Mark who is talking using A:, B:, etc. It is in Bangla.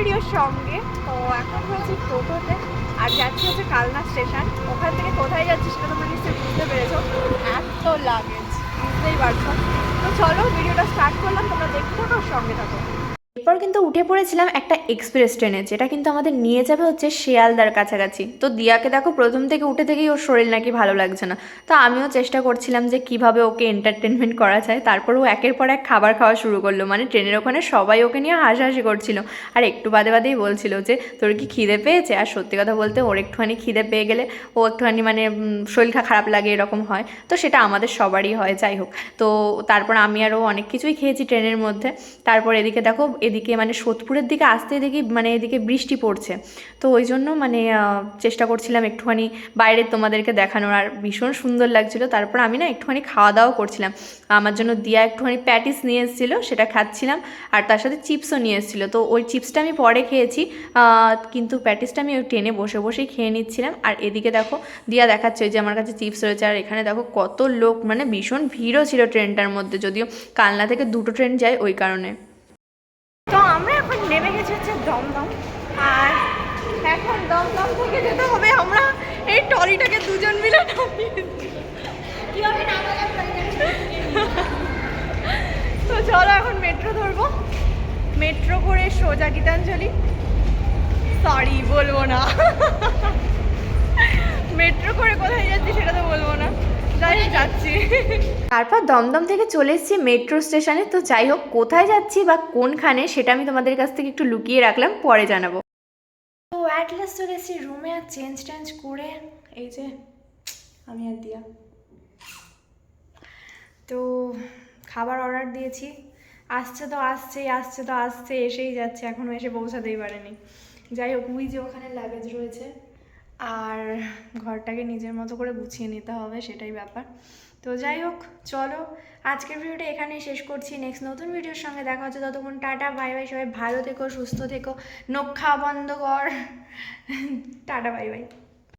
A: ভিডিওর সঙ্গে। তো এখন হয়েছে টোটোতে, আর যাচ্ছি হচ্ছে কালনা স্টেশন। ওখান থেকে কোথায় যাচ্ছি সেটা তোমরা নিশ্চয়ই বুঝতে পেরেছ। এত লাগেজ, বুঝতেই পারছ। তো চলো, ভিডিওটা স্টার্ট করলাম, তোমরা থাকো আর সঙ্গে থাকো।
B: এরপর কিন্তু উঠে পড়েছিলাম একটা এক্সপ্রেস ট্রেনে, যেটা কিন্তু আমাদের নিয়ে যাবে হচ্ছে শিয়ালদার কাছাকাছি। তো দিয়াকে দেখো প্রথম থেকে উঠে থেকেই ওর শরীর নাকি ভালো লাগছে না। তো আমিও চেষ্টা করছিলাম যে কীভাবে ওকে এন্টারটেনমেন্ট করা যায়। তারপর ও একের পর এক খাবার খাওয়া শুরু করল। মানে ট্রেনের ওখানে সবাই ওকে নিয়ে হাসাহাসি করছিল। আর একটু বাদে বাদেই বলছিল যে, তোর কি খিদে পেয়েছে? আর সত্যি কথা বলতে ওর একটুখানি খিদে পেয়ে গেলে ও একটুখানি মানে শরীরটা খারাপ লাগে এরকম হয়। তো সেটা আমাদের সবারই হয়, যাই হোক। তো তারপর আমি আরও অনেক কিছুই খেয়েছি ট্রেনের মধ্যে। তারপর এদিকে দেখো, এদিকে মানে সোদপুরের দিকে আসতে দেখি মানে এদিকে বৃষ্টি পড়ছে। তো ওই জন্য মানে চেষ্টা করছিলাম একটুখানি বাইরে তোমাদেরকে দেখানোর। আর ভীষণ সুন্দর লাগছিল। তারপর আমি না একটুখানি খাওয়া দাওয়া করছিলাম। আমার জন্য দিয়া একটুখানি প্যাটিস নিয়ে এসেছিল, সেটা খাচ্ছিলাম। আর তার সাথে চিপসও নিয়ে এসেছিল। তো ওই চিপসটা আমি পরে খেয়েছি। কিন্তু প্যাটিসটা আমি ওই ট্রেনে বসে বসেই খেয়ে নিচ্ছিলাম। আর এদিকে দেখো, দিয়া দেখাচ্ছে ওই যে আমার কাছে চিপস রয়েছে। আর এখানে দেখো কত লোক মানে ভীষণ ভিড়ও ছিল ট্রেনটার মধ্যে। যদিও কালনা থেকে দুটো ট্রেন যায় ওই কারণে।
A: তো আমরা এখন নেমে গেছি হচ্ছে দমদম। আর এখন দমদম থেকে যেতে হবে আমরা এই টলিটাকে দুজন মিলে তো চলো এখন মেট্রো ধরবো। মেট্রো করে সোজা গীতাঞ্জলি। সরি বলব না মেট্রো করে কোথায় যাচ্ছি সেটা তো বলব না যাই যাচ্ছি।
B: তারপর দমদম থেকে চলে এসেছি মেট্রো স্টেশনে। তো যাই হোক কোথায় যাচ্ছি বা কোনখানে সেটা আমি তোমাদের কাছ থেকে একটু লুকিয়ে রাখলাম পরে জানাব। তো অ্যাট লাস্ট চলে এসেছি রুমে আর চেঞ্জ টেঞ্জ করে এই যে আমি আর দিয়া। তো খাবার অর্ডার দিয়েছি। আসছে তো আসছেই আসছে তো আসছে এসেই যাচ্ছে এখনও এসে পৌঁছাতেই পারেনি। যাই হোক উই যে ওখানে লাগেজ রয়েছে। আর ঘরটাকে নিজের মতো করে গুছিয়ে নিতে হবে, সেটাই ব্যাপার। তো যাই হোক, চলো আজকের ভিডিওটা এখানেই শেষ করছি। নেক্সট নতুন ভিডিওর সঙ্গে দেখা হচ্ছে ততক্ষণ টাটা বাই বাই সবাই। ভালো থেকো, সুস্থ থেকো নক্ষা বন্ধ কর। Tata bye bye